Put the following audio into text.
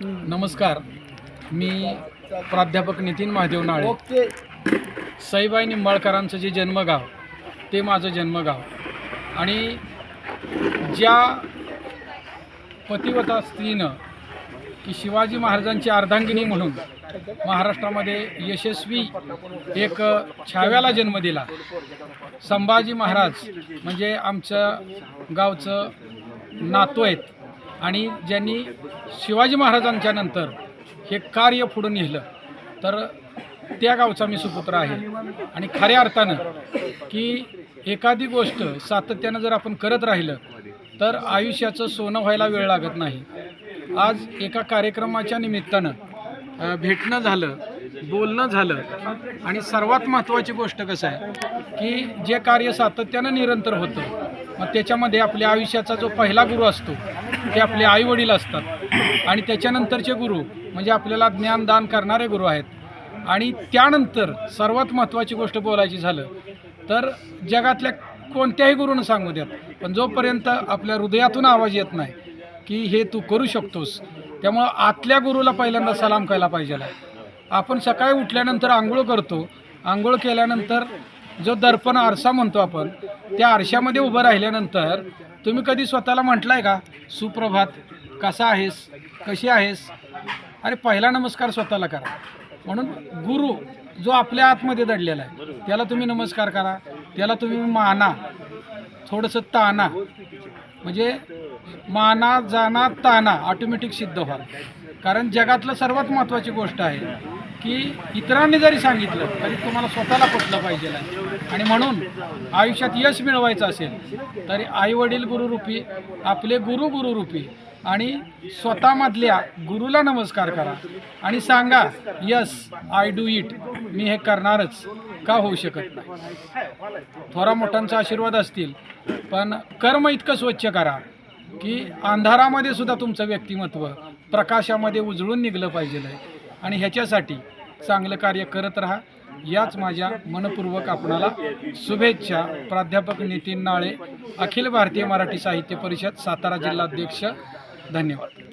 नमस्कार. मी प्राध्यापक नितीन महादेव नाळे. सईबाई निंबाळकरांचं जे जन्मगाव ते माझं जन्मगाव. आणि ज्या पतिव्रता स्त्रीनं की शिवाजी महाराजांची अर्धांगिनी म्हणून महाराष्ट्रामध्ये यशस्वी एक छाव्याला जन्म दिला. संभाजी महाराज म्हणजे आमचं गावचं नातू आहेत. आणि ज्यांनी शिवाजी महाराजांच्या नंतर हे कार्य पुढं नेलं तर त्या गावचा मी सुपुत्र आहे. आणि खऱ्या अर्थानं की एखादी गोष्ट सातत्यानं जर आपण करत राहिलं तर आयुष्याचं सोनं व्हायला वेळ लागत नाही. आज एका कार्यक्रमाच्या निमित्तानं भेटणं झालं बोलणं झालं आणि सर्वात महत्त्वाची गोष्ट कसं आहे की जे कार्य सातत्यानं निरंतर होतं मग त्याच्यामध्ये आपल्या आयुष्याचा जो पहिला गुरु असतो ते आपले आईवडील असतात. आणि त्याच्यानंतरचे गुरु म्हणजे आपल्याला ज्ञानदान करणारे गुरु आहेत. आणि त्यानंतर सर्वात महत्त्वाची गोष्ट बोलायची झालं तर जगातल्या कोणत्याही गुरुनं सांगू द्यात. पण जोपर्यंत आपल्या हृदयातून आवाज येत नाही की हे तू करू शकतोस त्यामुळं आतल्या गुरुला पहिल्यांदा सलाम करायला पाहिजे. आपण सकाळी उठल्यानंतर आंघोळ करतो. आंघोळ केल्यानंतर जो दर्पण आरसा म्हणतो आपण त्या आरशामध्ये उभं राहिल्यानंतर तुम्ही कधी स्वतःला म्हटलं आहे का सुप्रभात कसा आहेस? कशी आहेस? अरे पहिला नमस्कार स्वतःला करा. म्हणून गुरु जो आपल्या आतमध्ये दडलेला आहे त्याला तुम्ही नमस्कार करा त्याला तुम्ही माना. थोडंसं ताना. म्हणजे माना जाना ताना ऑटोमॅटिक सिद्ध व्हाल. कारण जगातलं सर्वात महत्त्वाची गोष्ट आहे की इतरांनी जरी सांगितलं तरी तुम्हाला स्वतःला पटलं पाहिजे आणि म्हणून आयुष्यात यश मिळवायचं असेल तरी आईवडील गुरुरूपी आपले गुरु गुरुरूपी आणि स्वतःमधल्या गुरुला नमस्कार करा. आणि सांगा यस आय डू इट. मी हे करणारच. का होऊ शकत नाही? थोरा मोठ्यांचा आशीर्वाद असतील पण कर्म इतकं स्वच्छ करा की अंधारामध्ये सुद्धा तुमचं व्यक्तिमत्व प्रकाशामध्ये उजळून निघलं पाहिजे आणि ह्याच्यासाठी चांगलं कार्य करत राहा. याच माझ्या मनपूर्वक आपणाला शुभेच्छा. प्राध्यापक नितीन नाळे अखिल भारतीय मराठी साहित्य परिषद सातारा जिल्हाध्यक्ष. धन्यवाद.